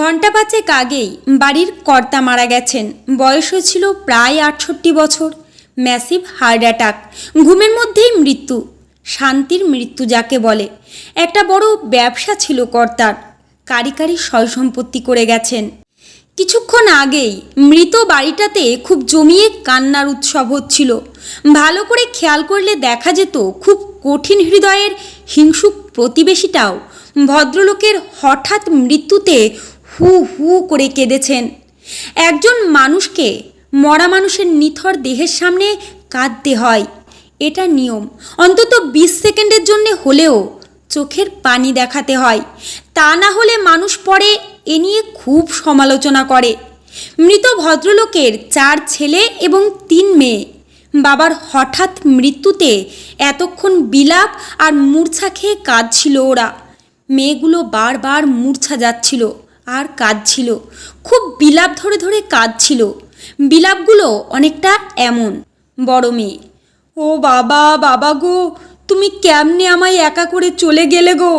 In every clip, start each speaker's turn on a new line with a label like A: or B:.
A: ঘণ্টা পাঁচেক আগেই বাড়ির কর্তা মারা গেছেন। বয়সও ছিল প্রায় আটষট্টি বছর। ম্যাসিভ হার্ট অ্যাটাক, ঘুমের মধ্যেই মৃত্যু, শান্তির মৃত্যু যাকে বলে। একটা বড় ব্যবসা ছিল কর্তার, কারি কারি সয় সম্পত্তি করে গেছেন। কিছুক্ষণ আগেই মৃত বাড়িটাতে খুব জমিয়ে কান্নার উৎসব হচ্ছিল। ভালো করে খেয়াল করলে দেখা যেত খুব কঠিন হৃদয়ের হিংসুক প্রতিবেশীটাও। ভদ্রলোকের হঠাৎ মৃত্যুতে হু হু করে কেঁদেছেন। একজন মানুষকে মরা মানুষের নিথর দেহের সামনে কাঁদতে হয়। এটা নিয়ম। অন্তত বিশ সেকেন্ডের জন্য হলেও চোখের পানি দেখাতে হয়। তা না হলে মানুষ পরে এ নিয়ে খুব সমালোচনা করে। মৃত ভদ্রলোকের চার ছেলে এবং তিন মেয়ে। বাবার হঠাৎ মৃত্যুতে এতক্ষণ বিলাপ আর মূর্ছা খেয়ে কাঁদছিল ওরা। মেয়েগুলো বারবার মূর্ছা যাচ্ছিল। আর কাঁদছিল। খুব বিলাপ ধরে ধরে কাঁদছিল। বিলাপগুলো অনেকটা এমন, বড় মেয়ে। ও বাবা বাবা গো, তুমি কেমনে আমায় একা করে চলে গেলে গো?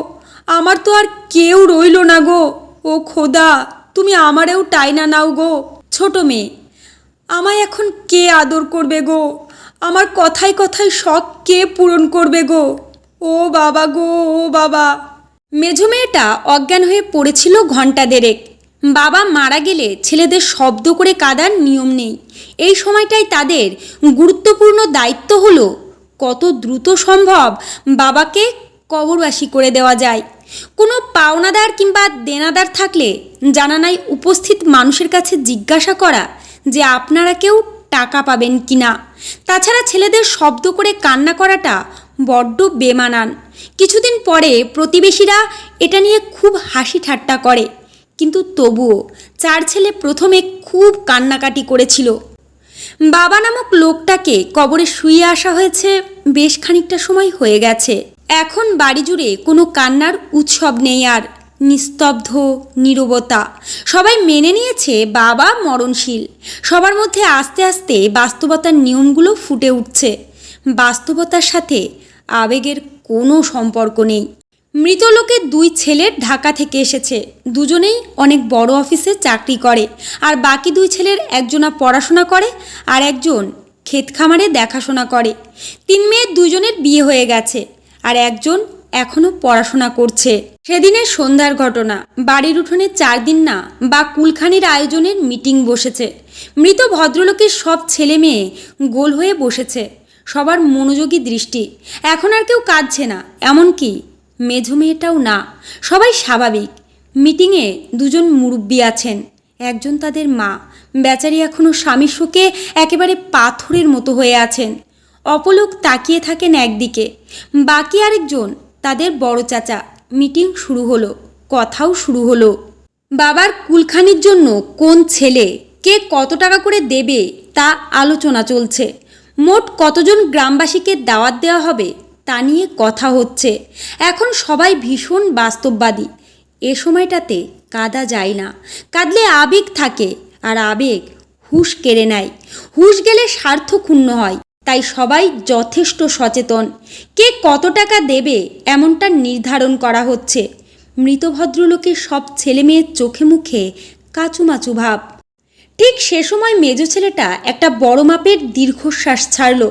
A: আমার তো আর কেউ রইল না গো। ও খোদা, তুমি আমারেও টাইনা নাও গো, ছোট মেয়ে। আমায় এখন কে আদর করবে গো? আমার কথায় কথায় শখ কে পূরণ করবে গো? ও বাবা গো, ও বাবা মেঝো মেয়েটা অজ্ঞান হয়ে পড়েছিল ঘণ্টা দেড়েক। বাবা মারা গেলে ছেলেদের শব্দ করে কাদার নিয়ম নেই। এই সময়টাই তাদের গুরুত্বপূর্ণ দায়িত্ব হলো কত দ্রুত সম্ভব বাবাকে কবরবাসী করে দেওয়া যায়। কোনো পাওনাদার কিংবা দেনাদার থাকলে জানা নাই উপস্থিত মানুষের কাছে জিজ্ঞাসা করা যে আপনারা কেউ টাকা পাবেন কি না তাছাড়া ছেলেদের শব্দ করে কান্না করাটা বড্ড বেমানান। কিছুদিন পরে প্রতিবেশীরা এটা নিয়ে খুব হাসি ঠাট্টা করে। কিন্তু তবুও চার ছেলে প্রথমে খুব কান্নাকাটি করেছিল। বাবা নামক লোকটাকে কবরে শুয়ে আসা হয়েছে বেশ খানিকটা সময় হয়ে গেছে। এখন বাড়ি জুড়ে কোনো কান্নার উৎসব নেই আর। নিস্তব্ধ, নীরবতা। সবাই মেনে নিয়েছে বাবা মরণশীল। সবার মধ্যে আস্তে আস্তে বাস্তবতার নিয়মগুলো ফুটে উঠছে। বাস্তবতার সাথে আবেগের কোনো সম্পর্ক নেই। মৃত লোকের দুই ছেলে ঢাকা থেকে এসেছে। দুজনেই অনেক বড় অফিসে চাকরি করে আর বাকি দুই ছেলের একজনা পড়াশোনা করে আর একজন ক্ষেত খামারে দেখাশোনা করে। তিন মেয়ের দুজনের বিয়ে হয়ে গেছে আর একজন এখনও পড়াশোনা করছে। সেদিনের সন্ধ্যার ঘটনা। বাড়ির উঠোনে চার দিন না বা কুলখানির আয়োজনের মিটিং বসেছে। মৃত ভদ্রলোকের সব ছেলে মেয়ে গোল হয়ে বসেছে। সবার মনোযোগী দৃষ্টি। এখন আর কেউ কাঁদছে না। এমনকি মেঝো মেয়েটাও না। সবাই স্বাভাবিক। মিটিংয়ে দুজন মুরব্বী আছেন। একজন তাদের মা। বেচারি এখনও স্বামীর শোকে একেবারে পাথরের মতো হয়ে আছেন। অপলোক তাকিয়ে থাকেন একদিকে। বাকি আরেকজন, তাদের বড় চাচা। মিটিং শুরু হলো। কথাও শুরু হলো। বাবার কুলখানির জন্য কোন ছেলে, কে কত টাকা করে দেবে, তা আলোচনা চলছে। মোট কতজন গ্রামবাসীকে দাওয়াত দেওয়া হবে তা নিয়ে কথা হচ্ছে। এখন সবাই ভীষণ বাস্তববাদী। এ সময়টাতে কাদা যায় না। কাঁদলে আবেগ থাকে আর আবেগ হুশ কেড়ে নেয়। হুশ গেলে স্বার্থ ক্ষুণ্ণ হয়, তাই সবাই যথেষ্ট সচেতন। কে কত টাকা দেবে এমনটা নির্ধারণ করা হচ্ছে। মৃত ভদ্রলোকের সব ছেলে মেয়ের চোখে মুখে কাচুমাচু ভাব। ঠিক সে সময় মেজ ছেলেটা একটা বড় মাপের দীর্ঘশ্বাস ছাড়ল।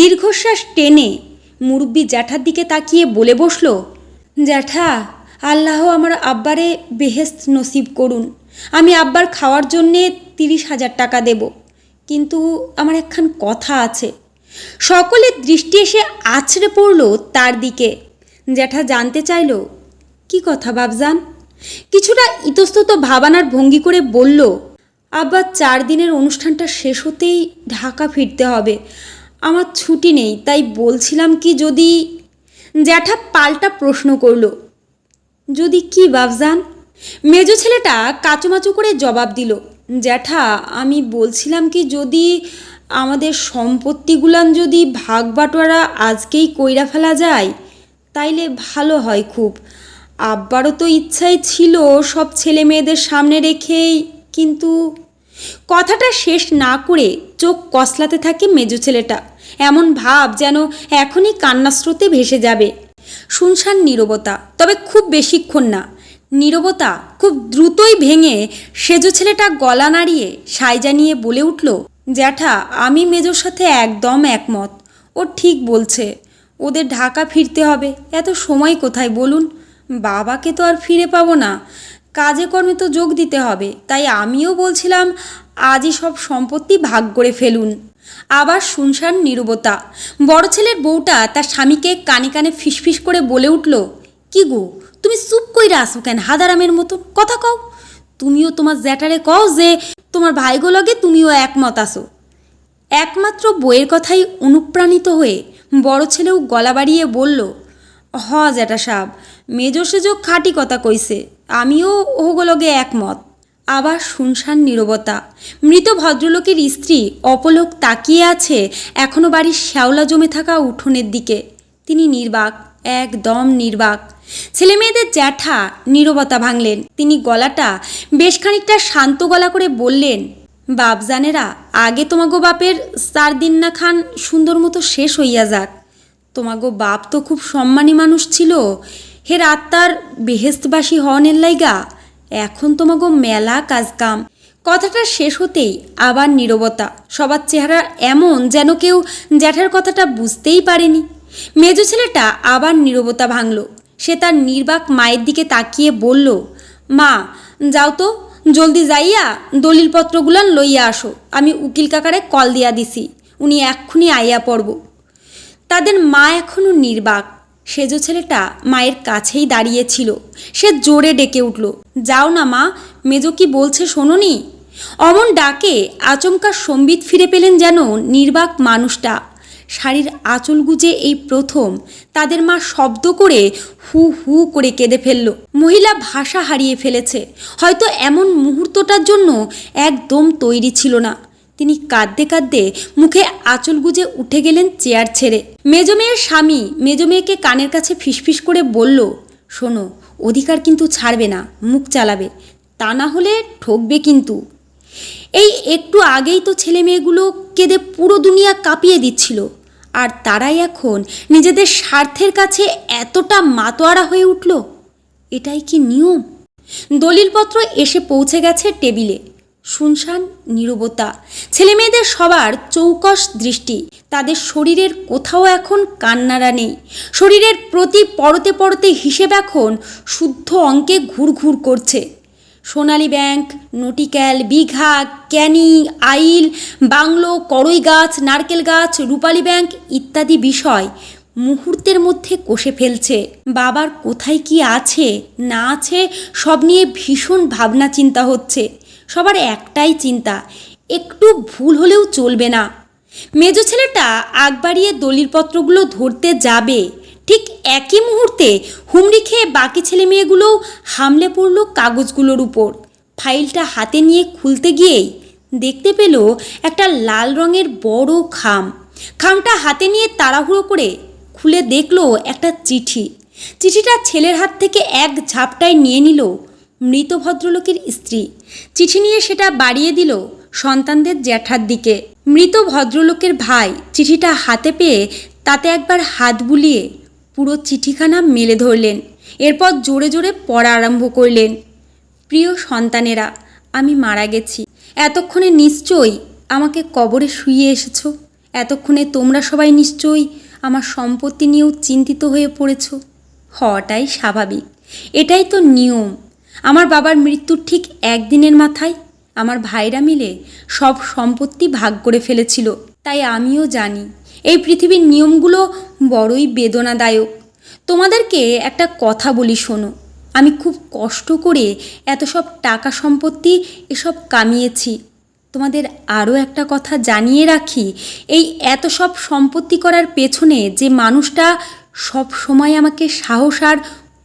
A: দীর্ঘশ্বাস টেনে মুরব্বী জ্যাঠার দিকে তাকিয়ে বলে বসল, জ্যাঠা, আল্লাহ আমার আব্বারে বেহেস্ত নসিব করুন। আমি আব্বার খাওয়ার জন্যে তিরিশ হাজার টাকা দেব, কিন্তু আমার একখান কথা আছে। সকলের দৃষ্টি এসে আছড়ে পড়ল তার দিকে। জ্যাঠা জানতে চাইল, কি কথা বাবজান কিছুটা ইতস্তত ভাবানার ভঙ্গি করে বলল আব্বা চার দিনের অনুষ্ঠানটা শেষ হতেই ঢাকা ফিরতে হবে। আমার ছুটি নেই, তাই বলছিলাম কি যদি জ্যাঠা পাল্টা প্রশ্ন করল। যদি কি বাবজান মেজো ছেলেটা কাচুমাচু করে জবাব দিল, জ্যাঠা, আমি বলছিলাম কি যদি আমাদের সম্পত্তিগুলান যদি ভাগ বাটোয়ারা আজকেই কইরা ফেলা যায়, তাইলে ভালো হয় খুব। আব্বারও তো ইচ্ছাই ছিল সব ছেলে মেয়েদের সামনে রেখেই, কিন্তু কথাটা শেষ না করে চোখ কসলাতে থাকে মেজো ছেলেটা। এমন ভাব যেন এখনই কান্নাস্রোতে ভেসে যাবে। শুনশান নীরবতা, তবে খুব বেশিক্ষণ না। নীরবতা খুব দ্রুতই ভেঙে সেজো ছেলেটা গলা নাড়িয়ে সাইজা নিয়ে বলে উঠল, জ্যাঠা, আমি মেজোর সাথে একদম একমত। ও ঠিক বলছে। ওদের ঢাকা ফিরতে হবে। এত সময় কোথায় বলুন? বাবাকে তো আর ফিরে পাবো না। কাজে কর্মে তো যোগ দিতে হবে। তাই আমিও বলছিলাম, আজই সব সম্পত্তি ভাগ করে ফেলুন। আবার শুনশান নীরবতা। বড় ছেলের বউটা তার স্বামীকে কানে কানে ফিসফিস করে বলে উঠল, কি গো, তুমি চুপ কইরা আসো কেন হাদারামের মতো? কথা কও। তুমিও তোমার জ্যাঠারে কও যে, তোমার ভাইগো লগে তুমিও একমত আসো একমাত্র বইয়ের কথাই অনুপ্রাণিত হয়ে বড় ছেলেও গলা বাড়িয়ে বলল, হ জ্যাঠা সাব মেজো সেজো খাঁটি কথা কইছে। আমিও ওহগোলগে একমত। আবার শুনশান নীরবতা। মৃত ভদ্রলোকের স্ত্রী অপলোক তাকিয়ে আছে এখনও বাড়ির শ্যাওলা জমে থাকা উঠোনের দিকে। তিনি নির্বাক, একদম নির্বাক। ছেলে মেয়েদের জ্যাঠা নীরবতা ভাঙলেন। তিনি গলাটা বেশ খানিকটা শান্ত গলা করে বললেন, বাপজানেরা, আগে তোমাগো বাপের চার দিন না খান সুন্দর মতো শেষ হইয়া যাক। তোমাগো বাপ তো খুব সম্মানী মানুষ ছিল। হে রাত্তার বেহেস্তবাসী হওয়ানের লাইগা, এখন তোমাগো মেলা কাজ কাম কথাটা শেষ হতেই আবার নীরবতা, সবার চেহারা এমন যেন কেউ জ্যাঠার কথাটা বুঝতেই পারেনি। মেজ ছেলেটা আবার নীরবতা ভাঙল, সে তার নির্বাক মায়ের দিকে তাকিয়ে বলল, মা, যাও তো, জলদি যাইয়া দলিলপত্রগুলান লইয়া আসো, আমি উকিল কাকারে কল দিয়া দিছি, উনি এক্ষুনি আইয়া পড়ব। তাদের মা এখনও নির্বাক সেজো ছেলেটা মায়ের কাছেই দাঁড়িয়েছিল। সে জোরে ডেকে উঠল, যাও না মা, মেজো কি বলছে শোনোনি? অমন ডাকে আচমকা সম্বিত ফিরে পেলেন যেন নির্বাক মানুষটা। শাড়ির আঁচল গুজে এই প্রথম তাদের মা শব্দ করে হু হু করে কেঁদে ফেলল। মহিলা ভাষা হারিয়ে ফেলেছে, হয়তো এমন মুহূর্তটার জন্য একদম তৈরি ছিল না। তিনি কাঁদতে কাঁদতে মুখে আঁচল গুজে উঠে গেলেন চেয়ার ছেড়ে। মেজো মেয়ের স্বামী মেজো মেয়েকে কানের কাছে ফিসফিস করে বলল, শোনো, অধিকার কিন্তু ছাড়বে না, মুখ চালাবে, তা না হলে ঠকবে কিন্তু। এই একটু আগেই তো ছেলে মেয়েগুলো কেঁদে পুরো দুনিয়া কাঁপিয়ে দিচ্ছিল, আর তারাই এখন নিজেদের স্বার্থের কাছে এতটা মাতোয়ারা হয়ে উঠল। এটাই কি নিয়ম? দলিলপত্র এসে পৌঁছে গেছে টেবিলে। শুনশান, নীরবতা। ছেলে মেয়েদের সবার চৌকস দৃষ্টি, তাদের শরীরের কোথাও এখন কান্নারা নেই। শরীরের প্রতি পরতে পরতে হিসেব এখন শুদ্ধ অঙ্কে ঘুরঘুর করছে। সোনালী ব্যাংক, নটিক্যাল, বিঘা, ক্যানি, আইল, বাংলো, করই গাছ, নারকেল গাছ, রূপালী ব্যাংক ইত্যাদি বিষয় মুহূর্তের মধ্যে কষে ফেলছে। বাবার কোথায় কি আছে, না আছে, সব নিয়ে ভীষণ ভাবনা চিন্তা হচ্ছে। সবার একটাই চিন্তা, একটু ভুল হলেও চলবে না। মেজ ছেলেটা আগ বাড়িয়ে দলিলপত্রগুলো ধরতে যাবে। ঠিক একই মুহূর্তে হুমড়ি খেয়ে বাকি ছেলে মেয়েগুলোও হামলে পড়ল কাগজগুলোর উপর। ফাইলটা হাতে নিয়ে খুলতে গিয়েই দেখতে পেল একটা লাল রঙের বড় খাম। খামটা হাতে নিয়ে তাড়াহুড়ো করে খুলে দেখল একটা চিঠি। চিঠিটা ছেলের হাত থেকে এক ঝাপটায় নিয়ে নিল। মৃত ভদ্রলোকের স্ত্রী। চিঠি নিয়ে সেটা বাড়িয়ে দিল সন্তানদের জ্যাঠার দিকে। মৃত ভদ্রলোকের ভাই চিঠিটা হাতে পেয়ে তাতে একবার হাত বুলিয়ে পুরো চিঠিখানা মেলে ধরলেন। এরপর জোরে জোরে পড়া আরম্ভ করলেন। প্রিয় সন্তানেরা, আমি মারা গেছি। এতক্ষণে নিশ্চয়ই আমাকে কবরে শুয়ে এসেছ। এতক্ষণে তোমরা সবাই নিশ্চয়ই আমার সম্পত্তি নিয়েও চিন্তিত হয়ে পড়েছ। হওয়াটাই স্বাভাবিক। এটাই তো নিয়ম। আমার বাবার মৃত্যুর ঠিক একদিনের মাথায় আমার ভাইরা মিলে সব সম্পত্তি ভাগ করে ফেলেছিল। তাই আমিও জানি, এই পৃথিবীর নিয়মগুলো বড়ই বেদনাদায়ক। তোমাদেরকে একটা কথা বলি শোনো, আমি খুব কষ্ট করে এত সব টাকা সম্পত্তি এসব কামিয়েছি। তোমাদের আরও একটা কথা জানিয়ে রাখি, এই এত সব সম্পত্তি করার পেছনে যে মানুষটা সব সময় আমাকে সাহস আর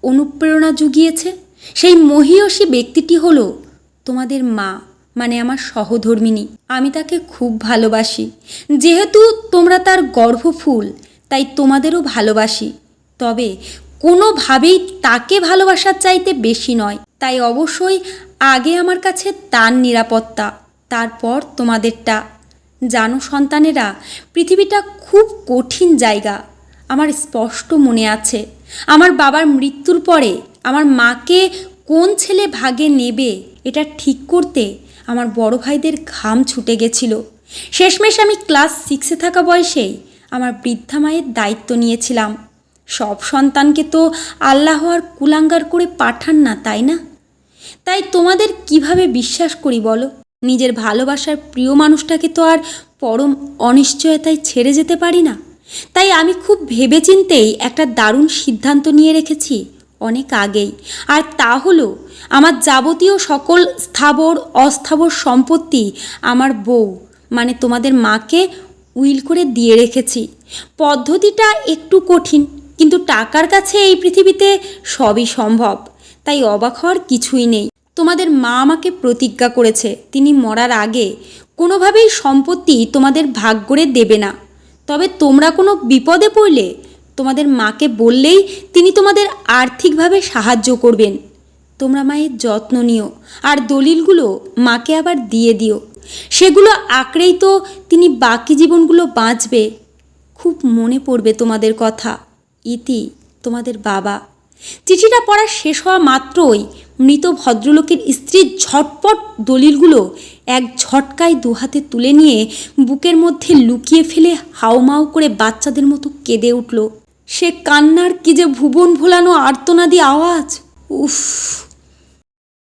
A: অনুপ্রেরণা জুগিয়েছে সেই মহিয়সী ব্যক্তিটি হলো তোমাদের মা মানে আমার সহধর্মিনী। আমি তাকে খুব ভালোবাসি। যেহেতু তোমরা তার গর্ভফুল, তাই তোমাদেরও ভালোবাসি। তবে কোনোভাবেই তাকে ভালোবাসার চাইতে বেশি নয়। তাই অবশ্যই আগে আমার কাছে তার নিরাপত্তা, তারপর তোমাদেরটা। জানো সন্তানেরা, পৃথিবীটা খুব কঠিন জায়গা। আমার স্পষ্ট মনে আছে, আমার বাবার মৃত্যুর পরে আমার মাকে কোন ছেলে ভাগে নেবে এটা ঠিক করতে আমার বড় ভাইদের ঘাম ছুটে গেছিল। শেষমেশ আমি ক্লাস সিক্সে থাকা বয়সেই আমার বৃদ্ধা মায়ের দায়িত্ব নিয়েছিলাম। সব সন্তানকে তো আল্লাহ আর কুলাঙ্গার করে পাঠান না, তাই না? তাই তোমাদের কীভাবে বিশ্বাস করি বলো? নিজের ভালোবাসার প্রিয় মানুষটাকে তো আর পরম অনিশ্চয়তায় ছেড়ে যেতে পারি না। তাই আমি খুব ভেবেচিন্তেই একটা দারুণ সিদ্ধান্ত নিয়ে রেখেছি। অনেক আগেই। আর তা হলো, আমার যাবতীয় সকল স্থাবর, অস্থাবর সম্পত্তি আমার বউ মানে তোমাদের মাকে, উইল করে দিয়ে রেখেছি। পদ্ধতিটা একটু কঠিন, কিন্তু টাকার কাছে এই পৃথিবীতে সবই সম্ভব, তাই অবাক হওয়ার কিছুই নেই। তোমাদের মা আমাকে প্রতিজ্ঞা করেছে, তিনি মরার আগে কোনোভাবেই সম্পত্তি তোমাদের ভাগ করে দেবে না। তবে তোমরা কোনো বিপদে পড়লে তোমাদের মাকে বললেই তিনি তোমাদের আর্থিকভাবে সাহায্য করবেন। তোমরা মায়ের যত্ন নিও, আর দলিলগুলো মাকে আবার দিয়ে দিও। সেগুলো আঁকড়েই তো তিনি বাকি জীবনগুলো বাঁচবে। খুব মনে পড়বে তোমাদের কথা। ইতি, তোমাদের বাবা। চিঠিটা পড়া শেষ হওয়া মাত্রই মৃত ভদ্রলোকের স্ত্রীর ঝটপট দলিলগুলো এক ঝটকায় দুহাতে তুলে নিয়ে বুকের মধ্যে লুকিয়ে ফেলে হাউমাউ করে বাচ্চাদের মতো কেঁদে উঠল। সে কান্নার কি যে ভুবন ভোলানো আর্তনাদি আওয়াজ? উফ।